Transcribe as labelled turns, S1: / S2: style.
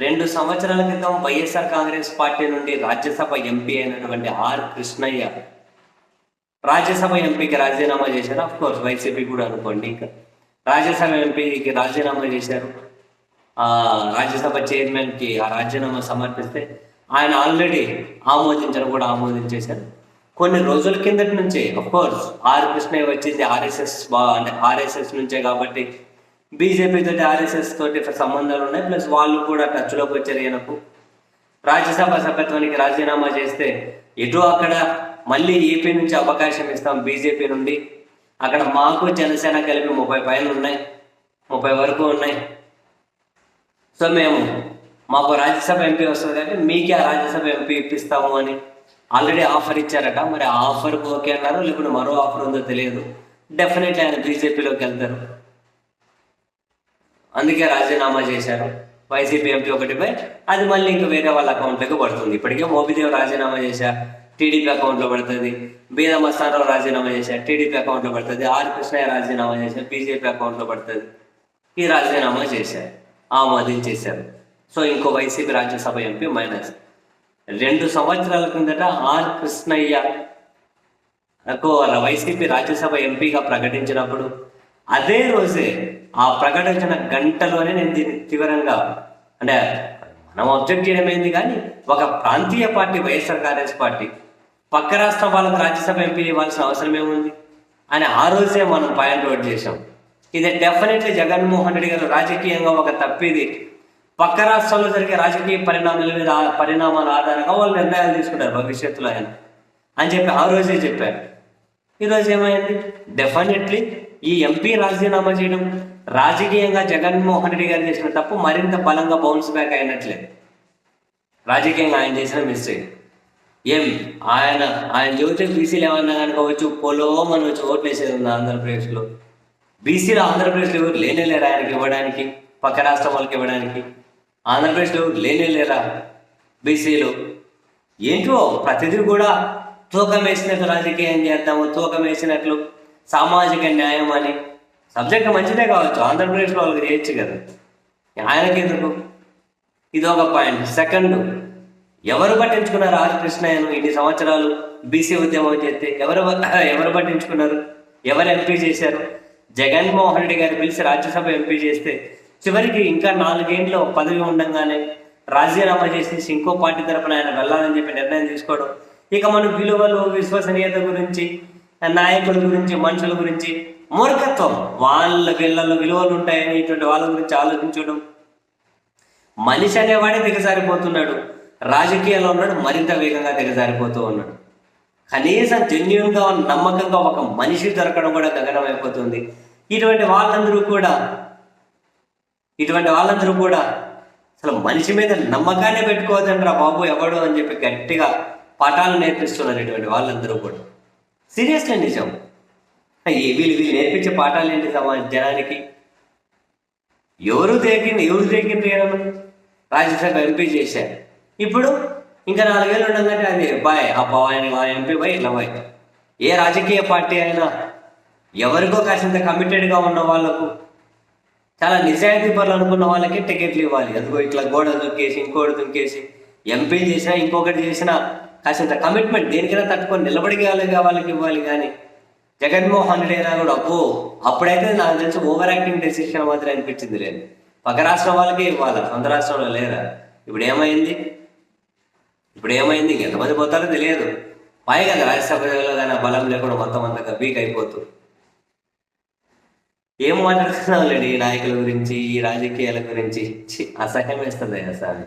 S1: రెండు సంవత్సరాల క్రితం వైఎస్ఆర్ కాంగ్రెస్ పార్టీ నుండి రాజ్యసభ ఎంపీ అయినటువంటి ఆర్ కృష్ణయ్య రాజ్యసభ ఎంపీకి రాజీనామా చేశారు. అఫ్ కోర్స్ వైసీపీ కూడా అనుకోండి. ఇంకా రాజ్యసభ ఎంపీకి రాజీనామా చేశారు. ఆ రాజ్యసభ చైర్మన్కి ఆ రాజీనామా సమర్పిస్తే ఆయన ఆల్రెడీ ఆమోదించడం కూడా ఆమోదించేశారు. కొన్ని రోజుల కిందటి నుంచే అఫ్ కోర్స్ ఆర్ కృష్ణయ్య వచ్చింది. ఆర్ఎస్ఎస్ బా అంటే ఆర్ఎస్ఎస్ నుంచే కాబట్టి బీజేపీ తోటి ఆర్ఎస్ఎస్ తోటి సంబంధాలు ఉన్నాయి. ప్లస్ వాళ్ళు కూడా టచ్లోకి వచ్చారు ఈయనకు. రాజ్యసభ సభ్యత్వానికి రాజీనామా చేస్తే ఎటు అక్కడ మళ్ళీ ఏపీ నుంచి అవకాశం ఇస్తాం బీజేపీ నుండి. అక్కడ మాకు జనసేన కలిపి ముప్పై పైన ఉన్నాయి. ముప్పై వరకు ఉన్నాయి. సో మేము మాకు రాజ్యసభ ఎంపీ వస్తుంది కాబట్టి మీకే ఆ రాజ్యసభ ఎంపీ ఇప్పిస్తాము అని ఆల్రెడీ ఆఫర్ ఇచ్చారట. మరి ఆఫర్ ఓకే అన్నారు. లేకుంటే మరో ఆఫర్ ఉందో తెలియదు. డెఫినెట్లీ ఆయన బీజేపీలోకి వెళ్తారు. అందుకే రాజీనామా చేశారు. వైసీపీ ఎంపీ ఒకటిపై అది మళ్ళీ ఇంకా వేరే వాళ్ళ అకౌంట్లోకి పడుతుంది. ఇప్పటికే మోబిదేవ్ రాజీనామా చేశా. టీడీపీ అకౌంట్లో పడుతుంది. బీదమస్థానరావు రాజీనామా చేశారు టీడీపీ అకౌంట్లో పడుతుంది. ఆర్ కృష్ణయ్య రాజీనామా చేశారు బీజేపీ అకౌంట్లో పడుతుంది. ఈ రాజీనామా చేశారు. ఆమోదించేశారు సో ఇంకో వైసీపీ రాజ్యసభ ఎంపీ మైనస్. రెండు సంవత్సరాల కిందట ఆర్ కృష్ణయ్య వైసీపీ రాజ్యసభ ఎంపీగా ప్రకటించినప్పుడు అదే రోజే ఆ ప్రకటించిన గంటలోనే నేను దీన్ని తీవ్రంగా అంటే మనం అబ్జెక్ట్ చేయడం ఏంది కానీ ఒక ప్రాంతీయ పార్టీ వైఎస్ఆర్ కాంగ్రెస్ పార్టీ పక్క రాష్ట్రం వాళ్ళకు రాజ్యసభ ఎంపీ ఇవ్వాల్సిన అవసరం ఏముంది? అని ఆ రోజే మనం పాయింట్ అవుట్ చేసాం ఇది డెఫినెట్లీ జగన్మోహన్ రెడ్డి గారు రాజకీయంగా ఒక తప్పిది. పక్క రాష్ట్రంలో జరిగే రాజకీయ పరిణామాల మీద పరిణామాల ఆధారంగా వాళ్ళు నిర్ణయాలు తీసుకుంటారు భవిష్యత్తులో ఆయన. అని చెప్పి ఆ రోజే చెప్పారు. ఈరోజు ఏమైంది? డెఫినెట్లీ ఈ ఎంపీ రాజీనామా చేయడం రాజకీయంగా జగన్మోహన్ రెడ్డి గారు చేసిన తప్పు మరింత బలంగా బౌన్స్ బ్యాక్ అయినట్లే. రాజకీయంగా ఆయన చేసిన మిస్టేక్ ఏం? ఆయన ఆయన చెబితే బీసీలు ఏమన్నా కనుక వచ్చి పొలో మనం వచ్చి ఓట్లు వేసేది ఉంది ఆంధ్రప్రదేశ్లో? బీసీలు ఆంధ్రప్రదేశ్లో ఎవరు లేనే లేరా ఆయనకి ఇవ్వడానికి? పక్క రాష్ట్రం వాళ్ళకి ఇవ్వడానికి? ఆంధ్రప్రదేశ్లో ఎవరు లేనేలేరా బీసీలు? ఏంటో ప్రతిదీ కూడా తూకం వేసినట్లు రాజకీయం చేద్దాము తూకం వేసినట్లు. సామాజిక న్యాయం అని సబ్జెక్ట్ మంచిదే కావచ్చు. ఆంధ్రప్రదేశ్లో వాళ్ళకి చేయొచ్చు కదా. ఆయనకి ఎందుకు ఇది ఒక పాయింట్ సెకండ్ ఎవరు పట్టించుకున్నారు ఆదికృష్ణయ్యను ఇన్ని సంవత్సరాలు బీసీ ఉద్యమం చేస్తే ఎవరు ఎవరు పట్టించుకున్నారు? ఎవరు ఎంపీ చేశారు? జగన్మోహన్ రెడ్డి గారు పిలిచి రాజ్యసభ ఎంపీ చేస్తే చివరికి ఇంకా నాలుగేండ్లు పదవి ఉండగానే రాజీనామా చేసి ఇంకో పార్టీ తరపున ఆయన వెళ్ళాలని చెప్పి నిర్ణయం తీసుకోవడం ఇక మన విలువలు విశ్వసనీయత గురించి నాయకుల గురించి మనుషుల గురించి మూర్ఖత్వం. వాళ్ళ వీళ్ళలో విలువలు ఉంటాయని ఇటువంటి వాళ్ళ గురించి ఆలోచించడం. మనిషి అనేవాడే దిగజారిపోతున్నాడు రాజకీయాల్లో ఉన్నాడు మరింత వేగంగా దిగజారిపోతూ ఉన్నాడు. కనీసం జెన్యున్గా నమ్మకంగా ఒక మనిషి దొరకడం కూడా గగనం అయిపోతుంది ఇటువంటి వాళ్ళందరూ కూడా ఇటువంటి వాళ్ళందరూ కూడా అసలు మనిషి మీద నమ్మకాన్ని పెట్టుకోవద్దంటారా బాబు ఎవడు అని చెప్పి గట్టిగా పాఠాలు నేర్పిస్తున్నారు ఇటువంటి వాళ్ళందరూ కూడా. సీరియస్లీ నిజం. వీళ్ళు వీళ్ళు నేర్పించే పాఠాలు ఏంటి సమాజ జనానికి? ఎవరు దేకింది ఎవరు దేకింది ఏమన్నా రాజ్యసభ ఎంపీ చేశారు. ఇప్పుడు ఇంకా నాలుగేళ్ళు ఉండగానే అది బాయ్ అబ్బా ఆయన ఎంపీ బాయ్ ఇలా బాయ్. ఏ రాజకీయ పార్టీ అయినా ఎవరికో కాసింత కమిటెడ్గా ఉన్న వాళ్ళకు చాలా నిజాయితీ పనులు అనుకున్న వాళ్ళకి టికెట్లు ఇవ్వాలి. అదిగో ఇట్లా గోడ దుంకేసి ఇంకోటి దుంకేసి ఎంపీ చేసినా ఇంకొకటి చేసినా కాసింత కమిట్మెంట్ దేనికైనా తట్టుకొని నిలబడిగాలిగా వాళ్ళకి ఇవ్వాలి కానీ జగన్మోహన్ రెడ్డి అయినా కూడా అబ్బో అప్పుడైతే నాకు తెలిసి ఓవర్ యాక్టింగ్ డెసిషన్ మాత్రం అనిపించింది లేదు పక్క రాష్ట్రం వాళ్ళకే ఇవ్వాలి సొంత రాష్ట్రంలో లేదా ఇప్పుడు ఏమైంది? ఇప్పుడు ఏమైంది? ఎంతమంది పోతారో తెలియదు. పైగా రాజ్యసభలో కానీ బలం లేకుండా మొత్తం అంతగా వీక్ అయిపోతుంది ఏం మాట్లాడుతున్నాం లేండి ఈ నాయకుల గురించి ఈ రాజకీయాల గురించి? అసహ్యం వేస్తుంది అసలు